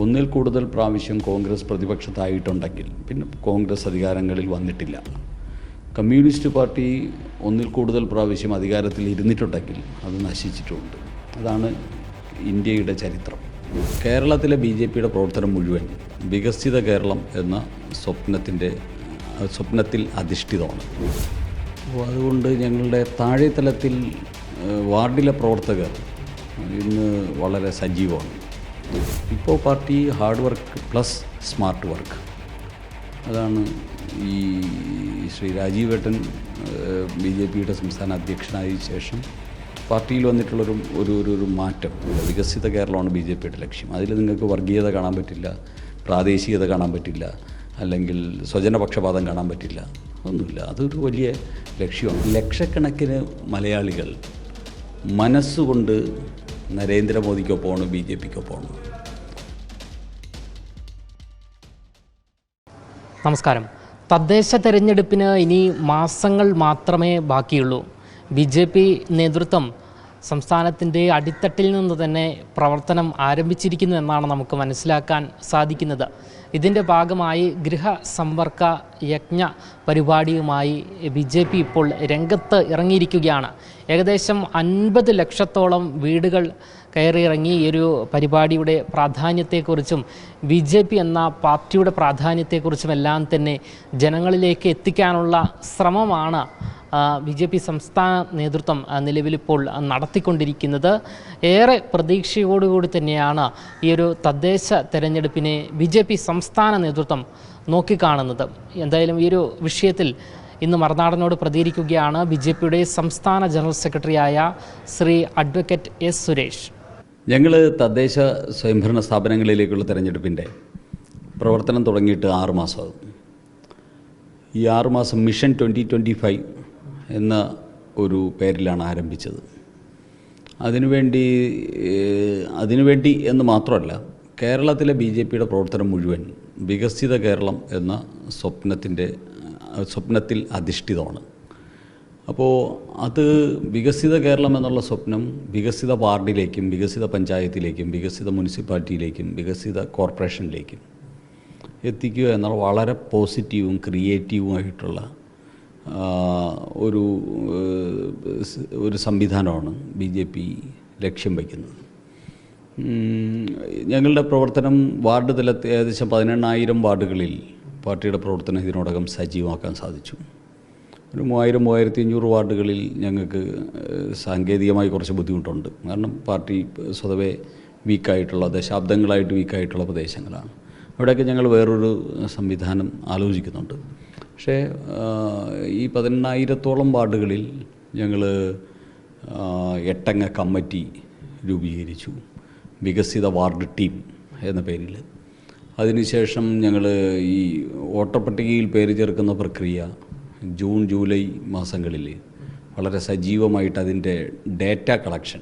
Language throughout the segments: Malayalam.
ഒന്നിൽ കൂടുതൽ പ്രാവശ്യം കോൺഗ്രസ് പ്രതിപക്ഷത്തായിട്ടുണ്ടെങ്കിൽ പിന്നെ കോൺഗ്രസ് അധികാരങ്ങളിൽ വന്നിട്ടില്ല. കമ്മ്യൂണിസ്റ്റ് പാർട്ടി ഒന്നിൽ കൂടുതൽ പ്രാവശ്യം അധികാരത്തിൽ ഇരുന്നിട്ടുണ്ടെങ്കിൽ അത് നശിച്ചിട്ടുണ്ട്. അതാണ് ഇന്ത്യയുടെ ചരിത്രം. കേരളത്തിലെ ബി ജെ പിയുടെ പ്രവർത്തനം മുഴുവൻ വികസിത കേരളം എന്ന സ്വപ്നത്തിന്റെ സ്വപ്നത്തിൽ അധിഷ്ഠിതമാണ്. അപ്പോൾ അതുകൊണ്ട് ഞങ്ങളുടെ താഴെത്തലത്തിൽ വാർഡിലെ പ്രവർത്തകർ ഇന്ന് വളരെ സജീവമാണ്. ഇപ്പോൾ party hard work plus smart work. അതാണ് ഈ ശ്രീ രാജീവ് ഏട്ടൻ ബി ജെ പിയുടെ സംസ്ഥാന അധ്യക്ഷനായ ശേഷം പാർട്ടിയിൽ വന്നിട്ടുള്ളൊരു ഒരു ഒരു ഒരു മാറ്റം വികസിത കേരളമാണ് ബി ജെ പിയുടെ ലക്ഷ്യം. അതിൽ നിങ്ങൾക്ക് വർഗീയത കാണാൻ പറ്റില്ല പ്രാദേശികത കാണാൻ പറ്റില്ല അല്ലെങ്കിൽ സ്വജനപക്ഷപാതം കാണാൻ പറ്റില്ല ഒന്നുമില്ല അതൊരു വലിയ ലക്ഷ്യമാണ് ലക്ഷക്കണക്കിന് മലയാളികൾ മനസ്സുകൊണ്ട് നരേന്ദ്രമോദിക്കൊപ്പമാണ് ബി ജെ പിക്കൊപ്പമാണ് നമസ്കാരം. തദ്ദേശ തെരഞ്ഞെടുപ്പിന് ഇനി മാസങ്ങൾ മാത്രമേ ബാക്കിയുള്ളൂ. ബി ജെ പി നേതൃത്വം സംസ്ഥാനത്തിന്റെ അടിത്തട്ടിൽ നിന്ന് തന്നെ പ്രവർത്തനം ആരംഭിച്ചിരിക്കുന്നു എന്നാണ് നമുക്ക് മനസ്സിലാക്കാൻ സാധിക്കുന്നത്. ഇതിന്റെ ഭാഗമായി ഗൃഹ സമ്പർക്ക യജ്ഞ പരിപാടിയുമായി ബി ജെ പി ഇപ്പോൾ രംഗത്ത് ഇറങ്ങിയിരിക്കുകയാണ്. ഏകദേശം അൻപത് ലക്ഷത്തോളം വീടുകൾ കയറിയിറങ്ങി ഈ ഒരു പരിപാടിയുടെ പ്രാധാന്യത്തെക്കുറിച്ചും ബി ജെ പി എന്ന പാർട്ടിയുടെ പ്രാധാന്യത്തെക്കുറിച്ചും എല്ലാം തന്നെ ജനങ്ങളിലേക്ക് എത്തിക്കാനുള്ള ശ്രമമാണ് ബി ജെ പി സംസ്ഥാന നേതൃത്വം നിലവിലിപ്പോൾ നടത്തിക്കൊണ്ടിരിക്കുന്നത്. ഏറെ പ്രതീക്ഷയോടുകൂടി തന്നെയാണ് ഈ ഒരു തദ്ദേശ തെരഞ്ഞെടുപ്പിനെ ബി ജെ പി സംസ്ഥാന നേതൃത്വം നോക്കിക്കാണുന്നത്. എന്തായാലും ഈ ഒരു വിഷയത്തിൽ ഇന്ന് മറുനാടനോട് പ്രതികരിക്കുകയാണ് ബി ജെ പിയുടെ സംസ്ഥാന ജനറൽ സെക്രട്ടറിയായ ശ്രീ അഡ്വക്കേറ്റ് എസ് സുരേഷ്. ഞങ്ങൾ തദ്ദേശ സ്വയംഭരണ സ്ഥാപനങ്ങളിലേക്കുള്ള തെരഞ്ഞെടുപ്പിന്റെ പ്രവർത്തനം തുടങ്ങിയിട്ട് ആറ് മാസമാകും. ഈ ആറുമാസം മിഷൻ ട്വന്റി ട്വന്റി ഫൈവ് എന്ന ഒരു പേരിലാണ് ആരംഭിച്ചത്. അതിനുവേണ്ടി അതിനുവേണ്ടി എന്ന് മാത്രമല്ല കേരളത്തിലെ ബി ജെ പിയുടെ പ്രവർത്തനം മുഴുവൻ വികസിത കേരളം എന്ന സ്വപ്നത്തിന്റെ സ്വപ്നത്തിൽ അധിഷ്ഠിതമാണ്. അപ്പോൾ അത് വികസിത കേരളം എന്നുള്ള സ്വപ്നം വികസിത വാർഡിലേക്കും വികസിത പഞ്ചായത്തിലേക്കും വികസിത മുനിസിപ്പാലിറ്റിയിലേക്കും വികസിത കോർപ്പറേഷനിലേക്കും എത്തിക്കുക എന്നുള്ള വളരെ പോസിറ്റീവും ക്രിയേറ്റീവുമായിട്ടുള്ള ഒരു ഒരു സംവിധാനമാണ് ബി ജെ പി ലക്ഷ്യം വയ്ക്കുന്നത്. ഞങ്ങളുടെ പ്രവർത്തനം വാർഡ് തലത്തിൽ ഏകദേശം പതിനെണ്ണായിരം വാർഡുകളിൽ പാർട്ടിയുടെ പ്രവർത്തനം ഇതിനോടകം സജീവമാക്കാൻ സാധിച്ചു. ഒരു മൂവായിരം മൂവായിരത്തി അഞ്ഞൂറ് വാർഡുകളിൽ ഞങ്ങൾക്ക് സാങ്കേതികമായി കുറച്ച് ബുദ്ധിമുട്ടുണ്ട്. കാരണം പാർട്ടി സ്വതവേ വീക്കായിട്ടുള്ള ദശാബ്ദങ്ങളായിട്ട് വീക്കായിട്ടുള്ള പ്രദേശങ്ങളാണ്. അവിടെയൊക്കെ ഞങ്ങൾ വേറൊരു സംവിധാനം ആലോചിക്കുന്നുണ്ട്. പക്ഷേ ഈ പതിനെണ്ണായിരത്തോളം വാർഡുകളിൽ ഞങ്ങൾ എട്ടംഗ കമ്മിറ്റി രൂപീകരിച്ചു. വികസിത വാർഡ് ടീം എന്ന പേരിൽ. അതിനുശേഷം ഞങ്ങൾ ഈ വോട്ടർ പട്ടികയിൽ പേര് ചേർക്കുന്ന പ്രക്രിയ ജൂൺ ജൂലൈ മാസങ്ങളിൽ വളരെ സജീവമായിട്ട് അതിന്റെ ഡേറ്റ കളക്ഷൻ.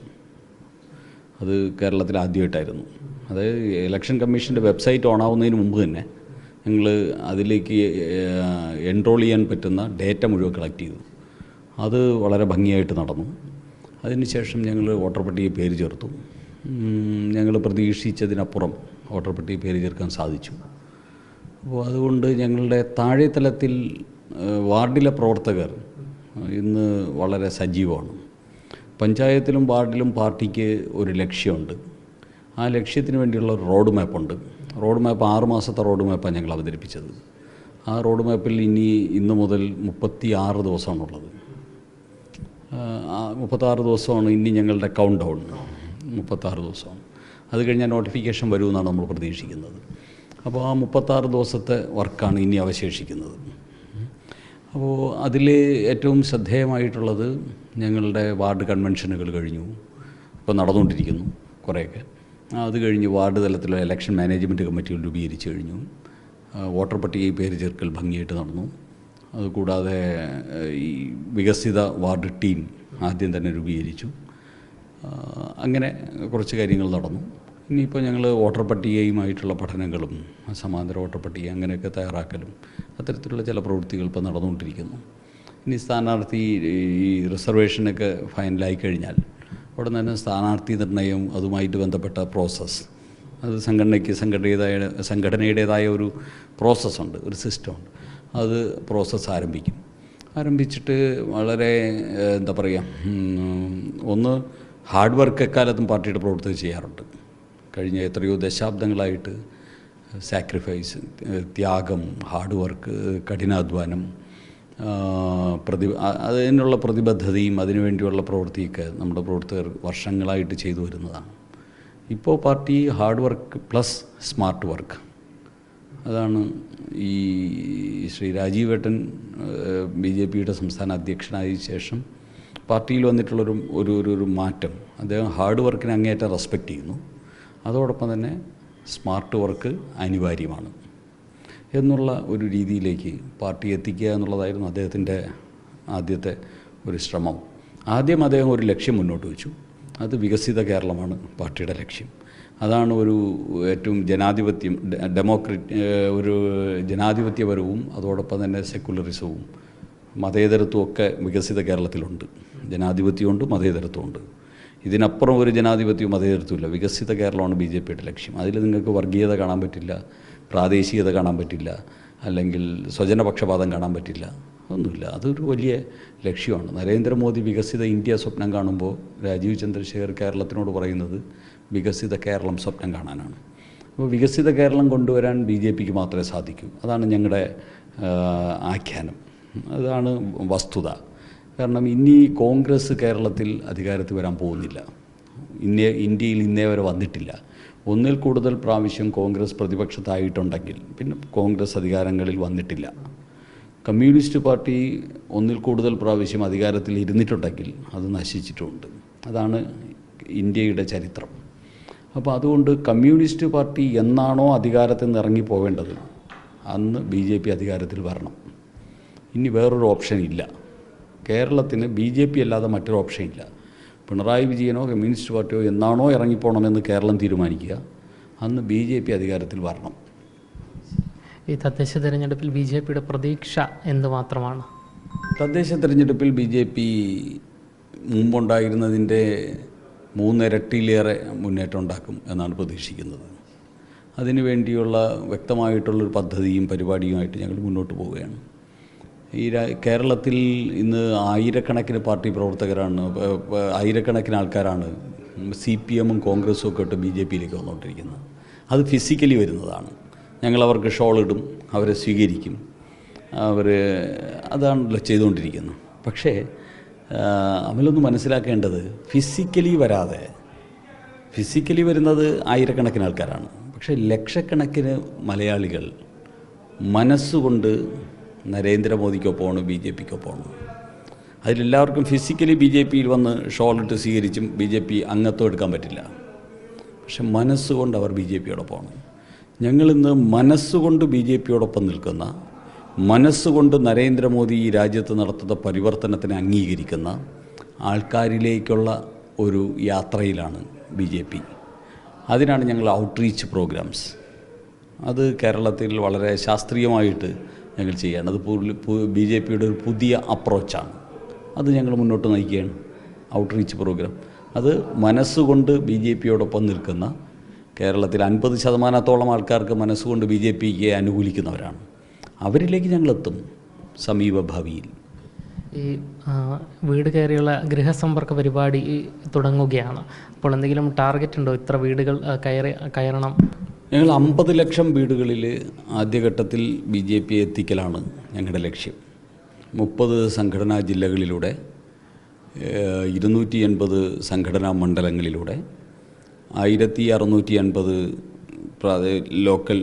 അത് കേരളത്തിൽ ആദ്യമായിട്ടായിരുന്നു. അത് ഇലക്ഷൻ കമ്മീഷന്റെ വെബ്സൈറ്റ് ഓൺ ആവുന്നതിന് മുമ്പ് തന്നെ ഞങ്ങൾ അതിലേക്ക് എൻറോൾ ചെയ്യാൻ പറ്റുന്ന ഡേറ്റ മുഴുവൻ കളക്ട് ചെയ്തു. അത് വളരെ ഭംഗിയായിട്ട് നടന്നു. അതിനുശേഷം ഞങ്ങൾ വോട്ടർ പട്ടികയിൽ പേര് ചേർത്തു. ഞങ്ങൾ പ്രതീക്ഷിച്ചതിനപ്പുറം വോട്ടർ പട്ടികയിൽ പേര് ചേർക്കാൻ സാധിച്ചു. അപ്പോൾ അതുകൊണ്ട് ഞങ്ങളുടെ താഴെത്തലത്തിൽ വാർഡിലെ പ്രവർത്തകർ ഇന്ന് വളരെ സജീവമാണ്. പഞ്ചായത്തിലും വാർഡിലും പാർട്ടിക്ക് ഒരു ലക്ഷ്യമുണ്ട്. ആ ലക്ഷ്യത്തിന് വേണ്ടിയുള്ള റോഡ് മാപ്പുണ്ട് റോഡ് മാപ്പ് ആറ് മാസത്തെ റോഡ് മാപ്പാണ് ഞങ്ങൾ അവതരിപ്പിച്ചത്. ആ റോഡ് മാപ്പിൽ ഇനി ഇന്ന് മുതൽ മുപ്പത്തി ആറ് ദിവസമാണുള്ളത് മുപ്പത്താറ് ദിവസമാണ് ഇനി ഞങ്ങളുടെ കൗണ്ട് ഡൗൺ മുപ്പത്താറ് ദിവസമാണ്. അത് കഴിഞ്ഞാൽ നോട്ടിഫിക്കേഷൻ വരുമെന്നാണ് നമ്മൾ പ്രതീക്ഷിക്കുന്നത്. അപ്പോൾ ആ മുപ്പത്താറ് ദിവസത്തെ വർക്കാണ് ഇനി അവശേഷിക്കുന്നത്. അപ്പോൾ അതിൽ ഏറ്റവും ശ്രദ്ധേയമായിട്ടുള്ളത് ഞങ്ങളുടെ വാർഡ് കൺവെൻഷനുകൾ കഴിഞ്ഞു. ഇപ്പോൾ നടന്നുകൊണ്ടിരിക്കുന്നു കുറേയൊക്കെ. അത് കഴിഞ്ഞ് വാർഡ് തലത്തിലുള്ള ഇലക്ഷൻ മാനേജ്മെന്റ് കമ്മിറ്റികൾ രൂപീകരിച്ചു കഴിഞ്ഞു. വോട്ടർ പട്ടികയിൽ പേര് ചേർക്കൽ ഭംഗിയായിട്ട് നടന്നു. അതുകൂടാതെ ഈ വികസിത വാർഡ് ടീം ആദ്യം തന്നെ രൂപീകരിച്ചു. അങ്ങനെ കുറച്ച് കാര്യങ്ങൾ നടന്നു. ഇനിയിപ്പോൾ ഞങ്ങൾ വോട്ടർ പട്ടികയുമായിട്ടുള്ള പഠനങ്ങളും സമാന്തര വോട്ടർ പട്ടിക അങ്ങനെയൊക്കെ തയ്യാറാക്കലും അത്തരത്തിലുള്ള ചില പ്രവൃത്തികൾ ഇപ്പോൾ നടന്നുകൊണ്ടിരിക്കുന്നു. ഇനി സ്ഥാനാർത്ഥി ഈ റിസർവേഷനൊക്കെ ഫൈനലായി കഴിഞ്ഞാൽ ഉടൻ തന്നെ സ്ഥാനാർത്ഥി നിർണയം അതുമായിട്ട് ബന്ധപ്പെട്ട പ്രോസസ്സ് അത് സംഘടനയ്ക്ക് സംഘടനയുടേതായ സംഘടനയുടേതായ ഒരു പ്രോസസ്സുണ്ട് ഒരു സിസ്റ്റമുണ്ട് അത് പ്രോസസ്സ് ആരംഭിക്കും. ആരംഭിച്ചിട്ട് വളരെ എന്താ പറയുക ഒന്ന് ഹാർഡ് വർക്ക് എക്കാലത്തും പാർട്ടിയുടെ പ്രവർത്തകർ ചെയ്യാറുണ്ട്. കഴിഞ്ഞ എത്രയോ ദശാബ്ദങ്ങളായിട്ട് സാക്രിഫൈസ് ത്യാഗം ഹാർഡ് വർക്ക് കഠിനാധ്വാനം പ്രതി അതിനുള്ള പ്രതിബദ്ധതയും അതിനുവേണ്ടിയുള്ള പ്രവൃത്തിയൊക്കെ നമ്മുടെ പ്രവർത്തകർ വർഷങ്ങളായിട്ട് ചെയ്തു വരുന്നതാണ്. ഇപ്പോൾ party hard work plus smart work. അതാണ് ഈ ശ്രീ രാജീവേട്ടൻ ബി ജെ പിയുടെ സംസ്ഥാന അധ്യക്ഷനായ ശേഷം പാർട്ടിയിൽ വന്നിട്ടുള്ളൊരു ഒരു ഒരു ഒരു മാറ്റം. അദ്ദേഹം ഹാർഡ് വർക്കിനെ അങ്ങേയറ്റം റെസ്പെക്റ്റ് ചെയ്യുന്നു. അതോടൊപ്പം തന്നെ സ്മാർട്ട് വർക്ക് അനിവാര്യമാണ് എന്നുള്ള ഒരു രീതിയിലേക്ക് പാർട്ടി എത്തിക്കുക എന്നുള്ളതായിരുന്നു അദ്ദേഹത്തിന്റെ ആദ്യത്തെ ഒരു ശ്രമം. ആദ്യം അദ്ദേഹം ഒരു ലക്ഷ്യം മുന്നോട്ട് വെച്ചു. അത് വികസിത കേരളമാണ് പാർട്ടിയുടെ ലക്ഷ്യം. അതാണ് ഒരു ഏറ്റവും ജനാധിപത്യം ഡെമോക്രറ്റ് ഒരു ജനാധിപത്യപരവും അതോടൊപ്പം തന്നെ സെക്കുലറിസവും മതേതരത്വമൊക്കെ വികസിത കേരളത്തിലുണ്ട്. ജനാധിപത്യമുണ്ട് മതേതരത്വമുണ്ട് ഇതിനപ്പുറം ഒരു ജനാധിപത്യവും മതേതരത്വമില്ല വികസിത കേരളമാണ് ബി ജെ പിയുടെ ലക്ഷ്യം. അതിൽ നിങ്ങൾക്ക് വർഗീയത കാണാൻ പറ്റില്ല പ്രാദേശികത കാണാൻ പറ്റില്ല അല്ലെങ്കിൽ സ്വജനപക്ഷപാതം കാണാൻ പറ്റില്ല. ഒന്നുമില്ല അതൊരു വലിയ ലക്ഷ്യമാണ്. നരേന്ദ്രമോദി വികസിത ഇന്ത്യ സ്വപ്നം കാണുമ്പോൾ രാജീവ് ചന്ദ്രശേഖർ കേരളത്തിനോട് പറയുന്നത് വികസിത കേരളം സ്വപ്നം കാണാനാണ്. അപ്പോൾ വികസിത കേരളം കൊണ്ടുവരാൻ ബി ജെ പിക്ക് മാത്രമേ സാധിക്കൂ. അതാണ് ഞങ്ങളുടെ ആഖ്യാനം. അതാണ് വസ്തുത. കാരണം ഇനി കോൺഗ്രസ് കേരളത്തിൽ അധികാരത്തിൽ വരാൻ പോകുന്നില്ല. ഇന്നേ ഇന്ത്യയിൽ ഇന്നേ വരെ വന്നിട്ടില്ല. ഒന്നിൽ കൂടുതൽ പ്രാവശ്യം കോൺഗ്രസ് പ്രതിപക്ഷത്തായിട്ടുണ്ടെങ്കിൽ പിന്നെ കോൺഗ്രസ് അധികാരങ്ങളിൽ വന്നിട്ടില്ല. കമ്മ്യൂണിസ്റ്റ് പാർട്ടി ഒന്നിൽ കൂടുതൽ പ്രാവശ്യം അധികാരത്തിൽ ഇരുന്നിട്ടുണ്ടെങ്കിൽ അത് നശിച്ചിട്ടുണ്ട്. അതാണ് ഇന്ത്യയുടെ ചരിത്രം. അപ്പോൾ അതുകൊണ്ട് കമ്മ്യൂണിസ്റ്റ് പാർട്ടി എന്നാണോ അധികാരത്തിൽ നിന്ന് ഇറങ്ങി പോവേണ്ടത്? അന്ന് ബി ജെ പി അധികാരത്തിൽ വരണം. ഇനി വേറൊരു ഓപ്ഷൻ ഇല്ല. കേരളത്തിന് ബി ജെ പി അല്ലാതെ മറ്റൊരു ഓപ്ഷൻ ഇല്ല. പിണറായി വിജയനോ കമ്മ്യൂണിസ്റ്റ് പാർട്ടിയോ എന്നാണോ ഇറങ്ങിപ്പോണമെന്ന് കേരളം തീരുമാനിക്കുക. അന്ന് ബി ജെ പി അധികാരത്തിൽ വരണം. ഈ തദ്ദേശ തിരഞ്ഞെടുപ്പിൽ ബി ജെ പിയുടെ പ്രതീക്ഷ എന്ത് മാത്രമാണ്? തദ്ദേശ തിരഞ്ഞെടുപ്പിൽ ബി ജെ പി മുമ്പുണ്ടായിരുന്നതിന്റെ മൂന്നിരട്ടിയിലേറെ മുന്നേറ്റം ഉണ്ടാക്കും എന്നാണ് പ്രതീക്ഷിക്കുന്നത്. അതിനുവേണ്ടിയുള്ള വ്യക്തമായിട്ടുള്ളൊരു പദ്ധതിയും പരിപാടിയുമായിട്ട് ഞങ്ങൾ മുന്നോട്ട് പോവുകയാണ്. ഈ കേരളത്തിൽ ഇന്ന് ആയിരക്കണക്കിന് പാർട്ടി പ്രവർത്തകരാണ് ആയിരക്കണക്കിന് ആൾക്കാരാണ് സി പി എമ്മും കോൺഗ്രസും ഒക്കെ ഇട്ട് ബി ജെ പിയിലേക്ക് വന്നുകൊണ്ടിരിക്കുന്നത് അത് ഫിസിക്കലി വരുന്നതാണ്. ഞങ്ങൾ അവർക്ക് ഷോൾ ഇടും അവരെ സ്വീകരിക്കും അവർ അതാണല്ലോ ചെയ്തുകൊണ്ടിരിക്കുന്നത്. പക്ഷേ ആ, മനസ്സിലാക്കേണ്ടത് ഫിസിക്കലി വരാതെ ഫിസിക്കലി വരുന്നത് ആയിരക്കണക്കിന് ആൾക്കാരാണ്. പക്ഷേ ലക്ഷക്കണക്കിന് മലയാളികൾ മനസ്സുകൊണ്ട് നരേന്ദ്രമോദിക്കൊപ്പമാണ് ബി ജെ പിക്കൊപ്പമാണ് അതിലെല്ലാവർക്കും ഫിസിക്കലി ബി ജെ പിയിൽ വന്ന് ഷോളിട്ട് സ്വീകരിച്ചും ബി ജെ പി അംഗത്വം എടുക്കാൻ പറ്റില്ല. പക്ഷെ മനസ്സുകൊണ്ട് അവർ ബി ജെ പിയോടൊപ്പമാണ് ഞങ്ങളിന്ന് മനസ്സുകൊണ്ട് ബി ജെ പിയോടൊപ്പം നിൽക്കുന്ന മനസ്സുകൊണ്ട് നരേന്ദ്രമോദി ഈ രാജ്യത്ത് നടത്തുന്ന പരിവർത്തനത്തിനെ അംഗീകരിക്കുന്ന ആൾക്കാരിലേക്കുള്ള ഒരു യാത്രയിലാണ് ബി ജെ പി. അതിനാണ് ഞങ്ങൾ ഔട്ട്റീച്ച് പ്രോഗ്രാംസ് അത് കേരളത്തിൽ വളരെ ശാസ്ത്രീയമായിട്ട് ഞങ്ങൾ ചെയ്യുകയാണ് അത് ബി ജെ പിയുടെ ഒരു പുതിയ അപ്രോച്ചാണ്. അത് ഞങ്ങൾ മുന്നോട്ട് നയിക്കുകയാണ്. ഔട്ട്റീച്ച് പ്രോഗ്രാം അത് മനസ്സുകൊണ്ട് ബി ജെ പിയോടൊപ്പം നിൽക്കുന്ന കേരളത്തിൽ അൻപത് ശതമാനത്തോളം ആൾക്കാർക്ക് മനസ്സുകൊണ്ട് ബി ജെ പിക്ക് അനുകൂലിക്കുന്നവരാണ്. അവരിലേക്ക് ഞങ്ങളെത്തും സമീപഭാവിയിൽ ഈ വീട് കയറിയുള്ള ഗൃഹസമ്പർക്ക പരിപാടി തുടങ്ങുകയാണ്. അപ്പോൾ എന്തെങ്കിലും ടാർഗറ്റ് ഉണ്ടോ? ഇത്ര വീടുകൾ കയറി കയറണം. ഞങ്ങൾ അമ്പത് ലക്ഷം വീടുകളിൽ ആദ്യഘട്ടത്തിൽ ബി ജെ പി എത്തിക്കലാണ് ഞങ്ങളുടെ ലക്ഷ്യം. മുപ്പത് സംഘടനാ ജില്ലകളിലൂടെ ഇരുന്നൂറ്റി എൺപത് സംഘടനാ മണ്ഡലങ്ങളിലൂടെ ആയിരത്തി അറുന്നൂറ്റി അൻപത് ലോക്കൽ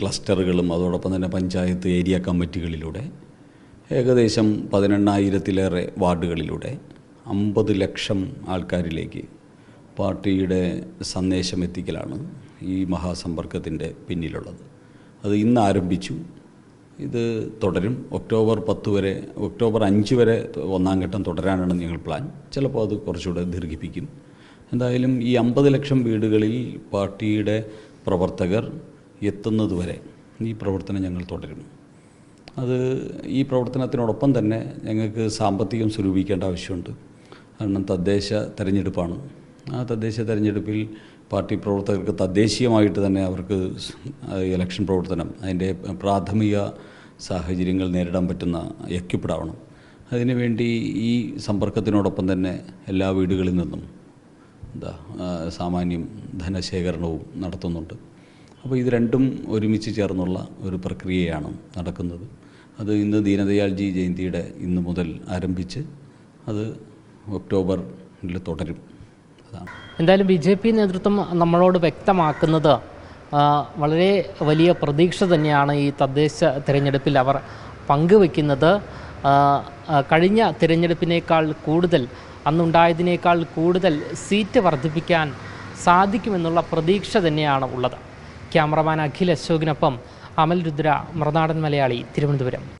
ക്ലസ്റ്ററുകളും അതോടൊപ്പം തന്നെ പഞ്ചായത്ത് ഏരിയ കമ്മിറ്റികളിലൂടെ ഏകദേശം പതിനെണ്ണായിരത്തിലേറെ വാർഡുകളിലൂടെ അമ്പത് ലക്ഷം ആൾക്കാരിലേക്ക് പാർട്ടിയുടെ സന്ദേശം എത്തിക്കലാണ് ഈ മഹാസമ്പർക്കത്തിന്റെ പിന്നിലുള്ളത്. അത് ഇന്ന് ആരംഭിച്ചു ഇത് തുടരും. ഒക്ടോബർ പത്ത് വരെ ഒക്ടോബർ അഞ്ച് വരെ ഒന്നാം ഘട്ടം തുടരാനാണ് ഞങ്ങൾ പ്ലാൻ. ചിലപ്പോൾ അത് കുറച്ചുകൂടെ ദീർഘിപ്പിക്കും. എന്തായാലും ഈ അമ്പത് ലക്ഷം വീടുകളിൽ പാർട്ടിയുടെ പ്രവർത്തകർ എത്തുന്നതുവരെ ഈ പ്രവർത്തനം ഞങ്ങൾ തുടരും അത് ഈ പ്രവർത്തനത്തിനോടൊപ്പം തന്നെ ഞങ്ങൾക്ക് സാമ്പത്തികം സ്വരൂപിക്കേണ്ട ആവശ്യമുണ്ട്. കാരണം തദ്ദേശ തെരഞ്ഞെടുപ്പാണ്. ആ തദ്ദേശ തെരഞ്ഞെടുപ്പിൽ പാർട്ടി പ്രവർത്തകർക്ക് തദ്ദേശീയമായിട്ട് തന്നെ അവർക്ക് ഇലക്ഷൻ പ്രവർത്തനം അതിന്റെ പ്രാഥമിക സാഹചര്യങ്ങൾ നേരിടാൻ പറ്റുന്ന എക്യുപ്ഡ് ആവണം. അതിനുവേണ്ടി ഈ സമ്പർക്കത്തിനോടൊപ്പം തന്നെ എല്ലാ വീടുകളിൽ നിന്നും എന്താ സാമാന്യം ധനശേഖരണവും നടത്തുന്നുണ്ട്. അപ്പോൾ ഇത് രണ്ടും ഒരുമിച്ച് ചേർന്നുള്ള ഒരു പ്രക്രിയയാണ് നടക്കുന്നത്. അത് ഇന്ന് ദീനദയാൽജി ജയന്തിയുടെ ഇന്ന് മുതൽ ആരംഭിച്ച് അത് ഒക്ടോബറിൽ തുടരും. എന്തായാലും ബി ജെ പി നേതൃത്വം നമ്മളോട് വ്യക്തമാക്കുന്നത് വളരെ വലിയ പ്രതീക്ഷ തന്നെയാണ് ഈ തദ്ദേശ തിരഞ്ഞെടുപ്പിൽ അവർ പങ്കുവെക്കുന്നത് കഴിഞ്ഞ തിരഞ്ഞെടുപ്പിനേക്കാൾ കൂടുതൽ അന്നുണ്ടായതിനേക്കാൾ കൂടുതൽ സീറ്റ് വർദ്ധിപ്പിക്കാൻ സാധിക്കുമെന്നുള്ള പ്രതീക്ഷ തന്നെയാണ് ഉള്ളത്. ക്യാമറമാൻ അഖിൽ അശോകിനൊപ്പം അമൽ രുദ്ര മൃനാടൻ മലയാളി തിരുവനന്തപുരം.